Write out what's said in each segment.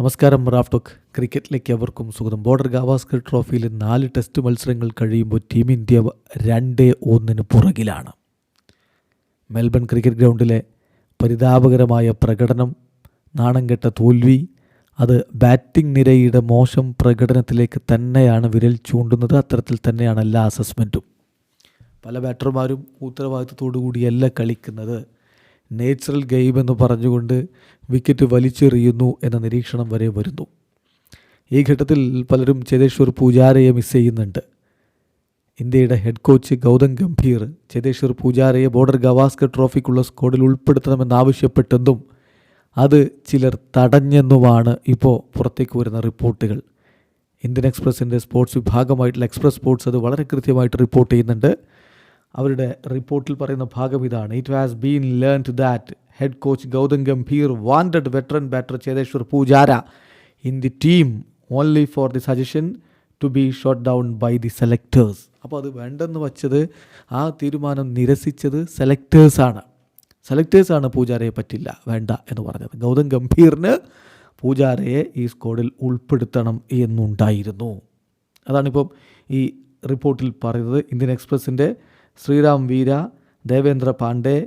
നമസ്കാരം റാഫ്ടോക്ക് ക്രിക്കറ്റിലേക്ക് അവർക്കും സ്വാഗതം. ബോർഡർ ഗാവാസ്കർ ട്രോഫിയിൽ നാല് ടെസ്റ്റ് മത്സരങ്ങൾ കഴിയുമ്പോൾ ടീം ഇന്ത്യ രണ്ട് ഒന്നിന് പുറകിലാണ്. മെൽബൺ ക്രിക്കറ്റ് ഗ്രൗണ്ടിലെ പരിതാപകരമായ പ്രകടനം നാണം കെട്ട തോൽവി അത് ബാറ്റിംഗ് നിരയുടെ മോശം പ്രകടനത്തിലേക്ക് തന്നെയാണ് വിരൽ ചൂണ്ടുന്നത്. അത്തരത്തിൽ തന്നെയാണ് എല്ലാ അസസ്മെന്റും പല ബാറ്റർമാരും ഉത്തരവാദിത്തത്തോടു കൂടിയല്ല കളിക്കുന്നത്. നേച്ചുറൽ ഗെയിം എന്ന് പറഞ്ഞുകൊണ്ട് വിക്കറ്റ് വലിച്ചെറിയുന്നു എന്ന നിരീക്ഷണം വരെ വരുന്നു. ഈ ഘട്ടത്തിൽ പലരും ചേതേശ്വർ പൂജാരയെ മിസ് ചെയ്യുന്നുണ്ട്. ഇന്ത്യയുടെ ഹെഡ് കോച്ച് ഗൗതം ഗംഭീർ ചേതേശ്വർ പൂജാരയെ ബോർഡർ ഗവാസ്കർ ട്രോഫിക്കുള്ള സ്ക്വാഡിൽ ഉൾപ്പെടുത്തണമെന്നാവശ്യപ്പെട്ടെന്നും അത് ചിലർ തടഞ്ഞെന്നുമാണ് ഇപ്പോൾ പുറത്തേക്ക് വരുന്ന റിപ്പോർട്ടുകൾ. ഇന്ത്യൻ എക്സ്പ്രസിന്റെ സ്പോർട്സ് വിഭാഗമായിട്ടുള്ള എക്സ്പ്രസ് സ്പോർട്സ് അത് വളരെ കൃത്യമായിട്ട് റിപ്പോർട്ട് ചെയ്യുന്നുണ്ട്. അവരുടെ റിപ്പോർട്ടിൽ പറയുന്ന ഭാഗം ഇതാണ്. It has been learn to that head coach Gautam Gambhir wanted veteran batter Cheteshwar Pujara. In the team only for the suggestion to be shot down by the selectors അപ്പോൾ അത് വേണ്ടെന്ന് വച്ചത് ആ തീരുമാനം നിരസിച്ചത് സെലക്ടേഴ്സാണ് സെലക്ടേഴ്സാണ് പൂജാരയെ പറ്റില്ല വേണ്ട എന്ന് പറഞ്ഞത്. ഗൗതം ഗംഭീറിന് പൂജാരയെ ഈ സ്ക്വാഡിൽ ഉൾപ്പെടുത്തണം എന്നുണ്ടായിരുന്നു. അതാണിപ്പം ഈ റിപ്പോർട്ടിൽ പറയുന്നത്. ഇന്ത്യൻ എക്സ്പ്രസിന്റെ ശ്രീറാം വീര ദേവേന്ദ്ര പാണ്ഡെ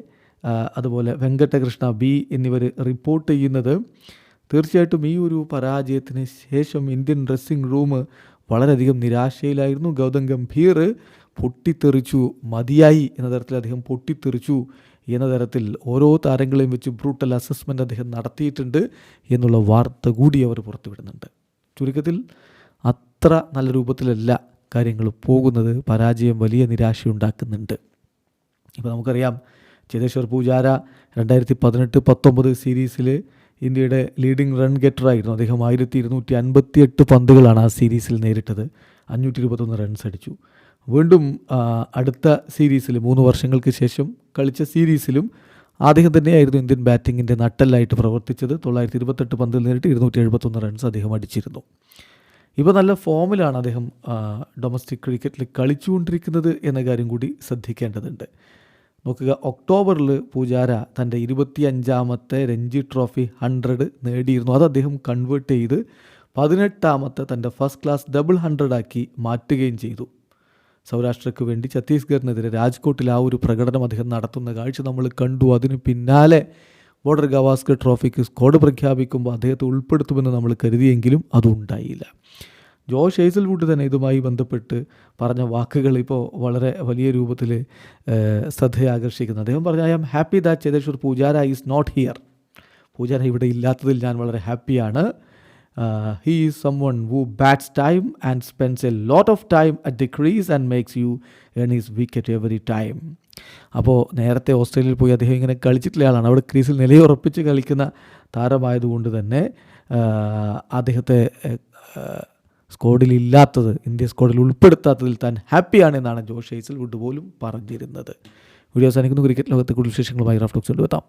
അതുപോലെ വെങ്കട്ടകൃഷ്ണ ബി എന്നിവർ റിപ്പോർട്ട് ചെയ്യുന്നത്. തീർച്ചയായിട്ടും ഈ ഒരു പരാജയത്തിന് ശേഷം ഇന്ത്യൻ ഡ്രസ്സിംഗ് റൂം വളരെയധികം നിരാശയിലായിരുന്നു. ഗൗതം ഗംഭീർ പൊട്ടിത്തെറിച്ചു മതിയായി എന്ന തരത്തിൽ അദ്ദേഹം പൊട്ടിത്തെറിച്ചു എന്ന തരത്തിൽ ഓരോ താരങ്ങളെയും വെച്ച് ബ്രൂട്ടൽ അസസ്മെന്റ് അദ്ദേഹം നടത്തിയിട്ടുണ്ട് എന്നുള്ള വാർത്ത കൂടി അവർ പുറത്തുവിടുന്നുണ്ട്. ചുരുക്കത്തിൽ അത്ര നല്ല രൂപത്തിലല്ല കാര്യങ്ങൾ പോകുന്നത് പരാജയം വലിയ നിരാശയുണ്ടാക്കുന്നുണ്ട് ഇപ്പോൾ നമുക്കറിയാം ചേതേശ്വർ പൂജാര രണ്ടായിരത്തി പതിനെട്ട് പത്തൊമ്പത് സീരീസിൽ ഇന്ത്യയുടെ ലീഡിംഗ് റൺ ഗെറ്ററായിരുന്നു അദ്ദേഹം ആയിരത്തി ഇരുന്നൂറ്റി അൻപത്തി എട്ട് പന്തുകളാണ് ആ സീരീസിൽ നേരിട്ടത്. അഞ്ഞൂറ്റി ഇരുപത്തൊന്ന് റൺസ് അടിച്ചു. വീണ്ടും അടുത്ത സീരീസിൽ മൂന്ന് വർഷങ്ങൾക്ക് ശേഷം കളിച്ച സീരീസിലും അദ്ദേഹം തന്നെയായിരുന്നു ഇന്ത്യൻ ബാറ്റിങ്ങിന്റെ നട്ടലായിട്ട് പ്രവർത്തിച്ചത്. തൊള്ളായിരത്തി ഇരുപത്തെട്ട് പന്തിൽ നേരിട്ട് ഇരുന്നൂറ്റി എഴുപത്തൊന്ന് റൺസ് അദ്ദേഹം അടിച്ചിരുന്നു. ഇപ്പോൾ നല്ല ഫോമിലാണ് അദ്ദേഹം ഡൊമസ്റ്റിക് ക്രിക്കറ്റിൽ കളിച്ചുകൊണ്ടിരിക്കുന്നത് എന്ന കാര്യം കൂടി ശ്രദ്ധിക്കേണ്ടതുണ്ട്. നോക്കുക ഒക്ടോബറിൽ പൂജാര തന്റെ ഇരുപത്തി അഞ്ചാമത്തെ രഞ്ജി ട്രോഫി ഹൺഡ്രഡ് നേടിയിരുന്നു. അത് അദ്ദേഹം കൺവേർട്ട് ചെയ്ത് പതിനെട്ടാമത്തെ തന്റെ ഫസ്റ്റ് ക്ലാസ് ഡബിൾ ഹൺഡ്രഡ് ആക്കി മാറ്റുകയും ചെയ്തു. സൗരാഷ്ട്രയ്ക്ക് വേണ്ടി ഛത്തീസ്ഗഡിനെതിരെ രാജ്കോട്ടിൽ ആ ഒരു പ്രകടനം അദ്ദേഹം നടത്തുന്ന കാഴ്ച നമ്മൾ കണ്ടു. അതിന് പിന്നാലെ ബോർഡർ ഗവാസ്കർ ട്രോഫിക്ക് സ്ക്വാഡ് പ്രഖ്യാപിക്കുമ്പോൾ അദ്ദേഹത്തെ ഉൾപ്പെടുത്തുമെന്ന് നമ്മൾ കരുതിയെങ്കിലും അതുണ്ടായില്ല. ജോഷ് ഹേസൽവുഡ് തന്നെ ഇതുമായി ബന്ധപ്പെട്ട് പറഞ്ഞ വാക്കുകൾ ഇപ്പോൾ വളരെ വലിയ രൂപത്തിൽ ശ്രദ്ധയാകർഷിക്കുന്നു. അദ്ദേഹം പറഞ്ഞു I am happy that Cheteshwar Pujara is not here. Pujara ഇവിടെ ഇല്ലാത്തതിൽ ഞാൻ വളരെ ഹാപ്പിയാണ്. He he is someone who bats time and spends a lot of time at the crease and makes you earn his wicket every time. അപ്പോൾ നേരത്തെ ഓസ്ട്രേലിയയിൽ പോയി അദ്ദേഹം ഇങ്ങനെ കളിച്ചിട്ടുള്ള ആളാണ്. അവിടെ ക്രീസിൽ നിലയുറപ്പിച്ച് കളിക്കുന്ന താരമായതുകൊണ്ട് തന്നെ അദ്ദേഹത്തെ സ്കോഡിൽ ഇല്ലാത്തത് ഇന്ത്യ സ്ക്വാഡിൽ ഉൾപ്പെടുത്താത്തതിൽ താൻ ഹാപ്പിയാണ് എന്നാണ് ജോഷ് ഹേസൽവുഡ് പോലും പറഞ്ഞിരുന്നത്. വീഡിയോ അവസാനിക്കുന്നു. ക്രിക്കറ്റ് ലോകത്തെ കൂടുതൽ വിശേഷങ്ങളുമായി റാഫ്റ്റോക്സ് കൊണ്ടുവെത്താം